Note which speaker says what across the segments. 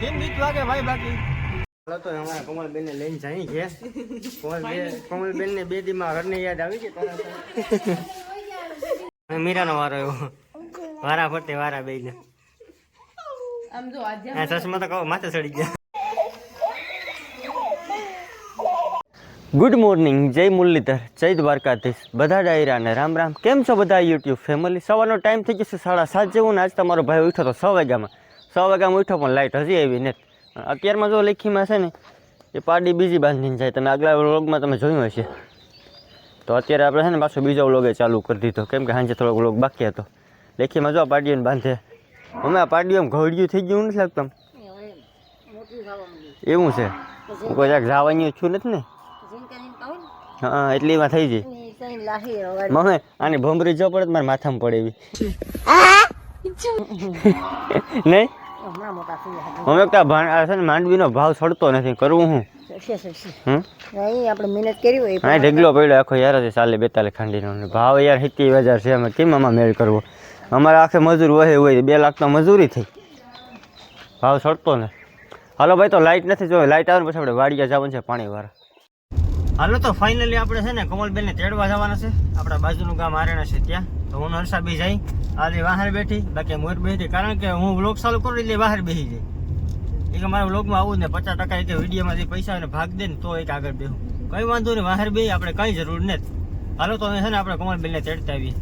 Speaker 1: કેમ બીક લાગે ભાઈ બાકી? તો અમારા કોમલબેન ને લઈને જાય છે. કોમલબેન કોમલબેન ને બે દીમાં ઘરની યાદ આવી છે મીરાનો વારો એવો વારા ફરતે વારા બે ને
Speaker 2: આમ જો આજે
Speaker 1: આ ચશ્મા તો કહો માથે ચડી ગયા. ગુડ મોર્નિંગ જય મુરલીધર જય દ્વારકાધીશ. બધા ડાયરા અને રામ રામ. કેમ છો બધા યુટ્યુબ ફેમિલી સવારનો ટાઈમ થઈ ગયો છે સાડા સાત જેવું ને આજ તમારો ભાઈ ઉઠ્યો તો છ વાગ્યામાં. છ વાગ્યામાં ઉઠ્યો પણ લાઇટ હજી આવી નથી અત્યારમાં જો લેખીમાં છે ને એ પાડી બીજી બાંધીને જાય. તમે આગલા વ્લોગમાં તમે જોયું હશે. તો અત્યારે આપણે છે ને પાછો બીજો વ્લોગે ચાલુ કરી દીધો. કેમ કે સાંજે થોડોક વ્લોગ બાકી હતો. લેખીમાં જો પાડીઓને બાંધે. અમે આ પાડીઓ ઘડિયું થઈ ગયું નથી લાગતું એવું છે. હું કોઈ જાક જવાની છું નથી ને? હા એટલી એમાં થઈ જાય. મમ્મી આની ભમરી જો પડે મારા માથામાં પડે એવી. નહીં? એક તો છે ને માંડવીનો ભાવ સડતો નથી કરવું હું?
Speaker 2: આપણે મહેનત કરી હોય
Speaker 1: હા ઢગલો પડ્યો આખો યાર જ ચાલે બેતાલીસ ખાંડીનો. ભાવ યાર સિત્તેર હજાર છે અમે કેમ આમાં મેળ કરવો? અમારે આખે મજૂર વહે હોય બે લાખ તો મજૂરી થઈ. ભાવ સડતો ને હાલો ભાઈ તો લાઇટ નથી જો લાઇટ આવે ને પછી આપણે વાડિયા જવાનું છે પાણી વાળા. હાલો તો ફાઇનલી આપણે છે ને કમલબેનને તેડવા જવાના છે. આપણા બાજુનું ગામ આરેણા છે ત્યાં. તો હું નરસા બી જઈ, આજે બહાર બેઠી, બાકી મોર બેઠી કારણ કે હું વ્લોગ ચાલુ કરું એટલે બહાર બેસી જાય. એ કે મારા વ્લોગમાં આવું ને, પચાસ ટકા કે વિડીયોમાં જે પૈસા અને ભાગ દે ને, તો એક આગળ બેહું. કઈ વાંધો નહીં બહાર બે આપણે કઈ જરૂર નથી. હાલો તો છે ને, આપણે કમલબેનને ચડતા આવીએ.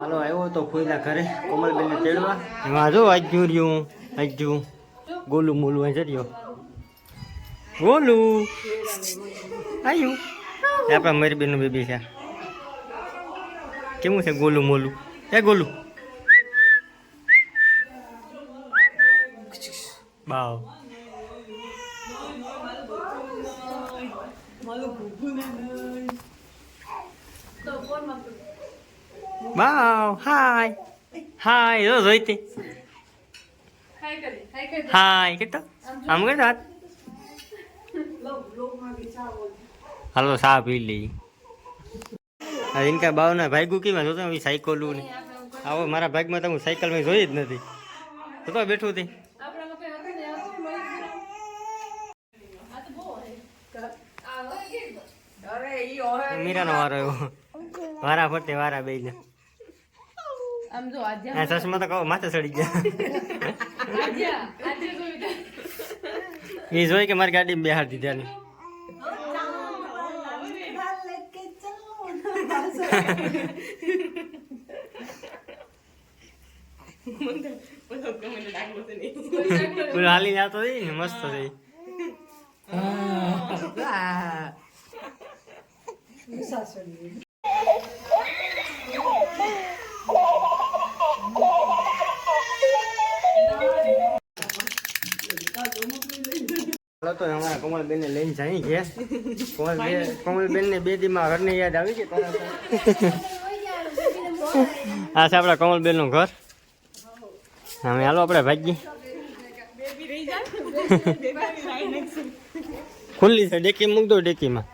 Speaker 1: હાલો, આવ્યો તો ખોઈના ઘરે કોમલબેન ને તેડવા. એમાં રહ્યું આજુ ગોલું મોલું અહીં જર્યો ગોલું. આવ્યું આપણા મારી બેનનું બેબી છે. કેવું છે ગોલું મોલું? એ ગોલું. બાવ. બાવ હાય હાય જો જોઈતી હાય કેટલો આમ કે હાથ હાલો ચા પી લઈ ઇનકા બાવના ભાગ્યું કેમાં જોતો હું સાયકલું ને આવો મારા ભાગમાં તો હું સાયકલમાં જોઈ જ નથી તો બેઠું હતી મીરાનો વારો એવો વારા ફરતે વારા બે
Speaker 2: આમ જો આજે
Speaker 1: આ ચશ્મા તો કહો માથે ચડી ગયા
Speaker 2: આજે આજે જોયું
Speaker 1: એ જોઈ કે મારી ગાડી બેહાર દીધા ને પેલો હાલી જતો હતી ને મસ્ત થઈ હાલો તો અમારા કોમલબેન ને લઈને જાય ઘેર કોમલબેન કોમલબેન ને બે ઘરની યાદ આવી છે આ છે આપણા કોમલબેનનું ઘર. અમે હાલો આપણે ભાગી ખુલ્લી છે ડેકી મૂક દો ડેકીમાં.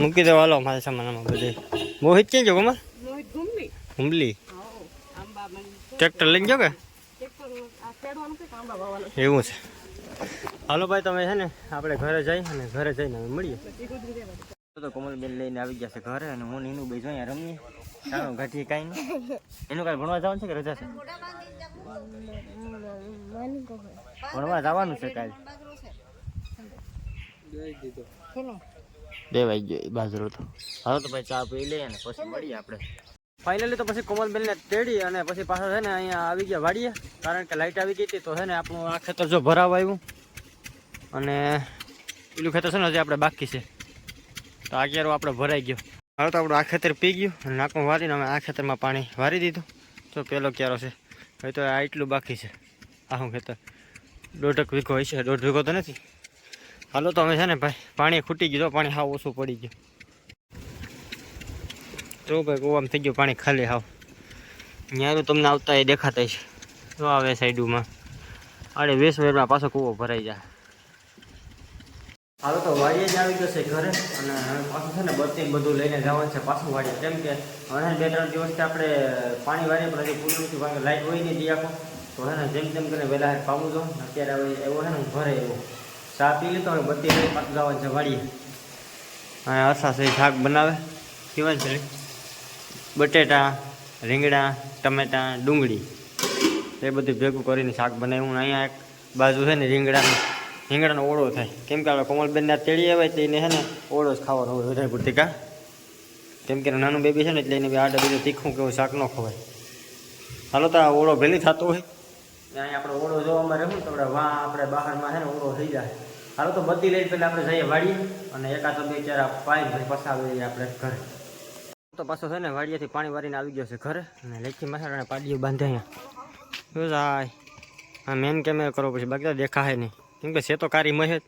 Speaker 1: મૂકી દો હાલો મારા સામાનમાં બધે. બહુ ક્યાં જો કમર હુમલી ટ્રેક્ટર લઈને જો કે? એવું છે. હાલો ભાઈ તમે છે ને આપણે ઘરે જઈ અને ઘરે જઈને અમે મળીએ. તો કોમલબેન લઈને આવી ગયા છે ઘરે અને હું નીનું બે જોઈએ રમીએ. ચાલો ઘટી કાંઈ નહીં એનું કાંઈ ભણવા જવાનું છે કે રજા છે? ભણવા જવાનું છે કાલે. બે વાગી ગયો બાજરો તો. હાલો તો ભાઈ ચા પી લઈએ અને પછી મળીએ આપણે. ફાઇનલી તો પછી કોમલબેન ને તેડી અને પછી પાછા છે ને અહીંયા આવી ગયા વાડીએ. કારણ કે લાઇટ આવી ગઈ હતી તો છે ને આપણું આ ખેતર જો ભરાવા આવ્યું. અને પેલું ખેતર છે ને હજી આપણે બાકી છે. તો આ ક્યારો આપણે ભરાઈ ગયો. હવે તો આપણું આ ખેતર પી ગયું. અને નાકમાં વારીને અમે આ ખેતરમાં પાણી વારી દીધું. તો પેલો ક્યારો છે. હવે તો આ એટલું બાકી છે. આ હું ખેતર. દોઢક વીઘો હોય છે દોઢ વીઘો તો નથી. હાલો તો અમે છે ને ભાઈ, પાણી ખૂટી ગયું. તો પાણી હાવ ઓછું પડી ગયું. તો ભાઈ કૂવામાં થઈ ગયું પાણી ખાલી હાવ. ન્યારું તમને આવતા એ દેખાતા છે જો આવે સાઈડમાં. અરે વીસ મિનિટમાં પાછો કૂવો ભરાઈ જાય. હાલો તો વાડીએ જ આવી જશે ઘરે. અને પાછું છે ને બત્તી બધું લઈને જવાનું છે પાછું વાડીએ. કેમ કે હવે બે ત્રણ દિવસથી આપણે પાણી વાળીએ, પણ હજી પૂરું નથી કારણ કે લાઇટ હોય નહીં આખો. તો હે ને જેમ તેમ કરીને વહેલા પાવું જો અત્યારે હવે એવો છે ને ઘરે એવો ચા પી લીધો અને બત્તી લઈને પાછું જવાનું છે વાડીએ. અને અરસા છે, શાક બનાવે. કેવા છે. બટેટા, રીંગણા, ટમેટા, ડુંગળી. એ બધું ભેગું કરીને શાક બનાવ્યું અહીંયા એક બાજુ છે ને રીંગણાનું, રીંગણાનો ઓળો થાય. કેમ કે આપણે કોમલબેનને તેડી આવે તો એને છે ને ઓળો જ ખાવાનો હોય વધારે પૂરતી કા? કેમ કે નાનું બેબી છે ને એટલે એને આડે બીજું તીખું કેવું શાક ન ખવાય. હાલો તો આ ઓળો ભેલી થતો હોય. અહીંયા આપણે ઓળો જોવામાં રહેવું તો આપણે વાં, આપણે બહારમાં છે ને ઓળો થઈ જાય. હાલો તો બધી લઈ પહેલાં આપણે જઈએ વાડીએ અને એકાદ બે ચાર પાઈ પાછા આવી આપણે ઘરે. તો પાછો છે ને વાડિયાથી પાણી વારીને આવી ગયો છે ઘરે. અને લેખી મસાલા પાડીઓ બાંધે અહીંયા. શું જાય. હા મેન કેમેરો કરો પછી બાકી તો દેખાય નહીં. કેમ કે છે તો કારી મહેજ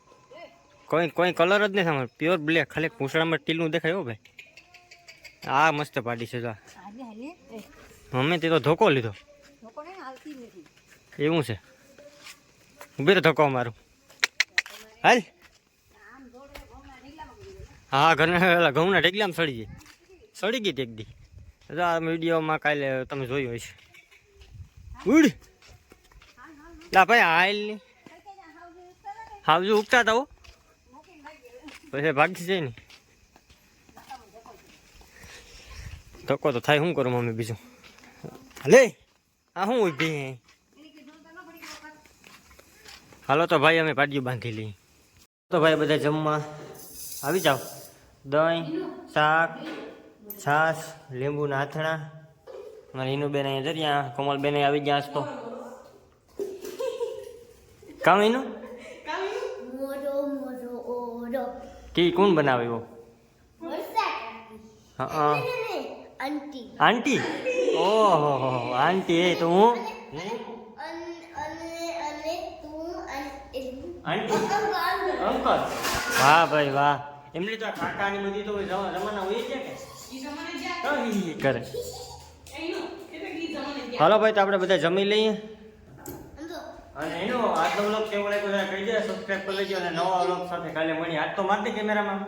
Speaker 1: કોઈ કોઈ કલર જ નથી અમારે પ્યોર બ્લેક ખાલી પૂછડામાં ટીલું દેખાય હો ભાઈ. આ મસ્ત પાડી છે જો આ. મમ્મી તે તો ધોકો લીધો. એવું છે. ઊભી તો ધોકો મારું. હાલ. હા ઘરના ઘઉંના ઢેકલામાં સડી ગઈ સડી ગઈ તે એક દી આ વિડીયોમાં કાલે તમે જોયું હશે. ઉડ! ના ભાઈ હાલની. હાવજો ઉગતા હતા પછી ભાગી જાય ને. ધક્કો તો થાય, શું કરું મમ્મી બીજું? લે! આ શું ઊભી હાલો તો ભાઈ, અમે પાડ્યું બાંધી લઈએ. તો ભાઈ, બધા જમવા આવી જાઓ. દહીં, શાક છાશ લીંબુના આથણા. મારે હિનુબેન અહીંયા જર્યા કોમલબેન આવી ગયા તો. કામ
Speaker 3: મોરો
Speaker 1: કી કોણ બનાવે એવો હા
Speaker 3: આંટી.
Speaker 1: ઓહો હો આંટી એ તો હું?
Speaker 3: અન અને અને અને અંકલ.
Speaker 1: વાહ ભાઈ વાહ. એમની તો કાકાની બધી તો જમા- જમાના હોય છે કે? કરે. હાલો ભાઈ તો આપણે બધા જમી લઈએ. અને એનો આજનો બ્લોગ કેવો લાગ્યો કહી દે સબસ્ક્રાઇબ કરી લેજો અને નવા બ્લોગ સાથે કાલે મળી આજ તો મારતી કેમેરામાં.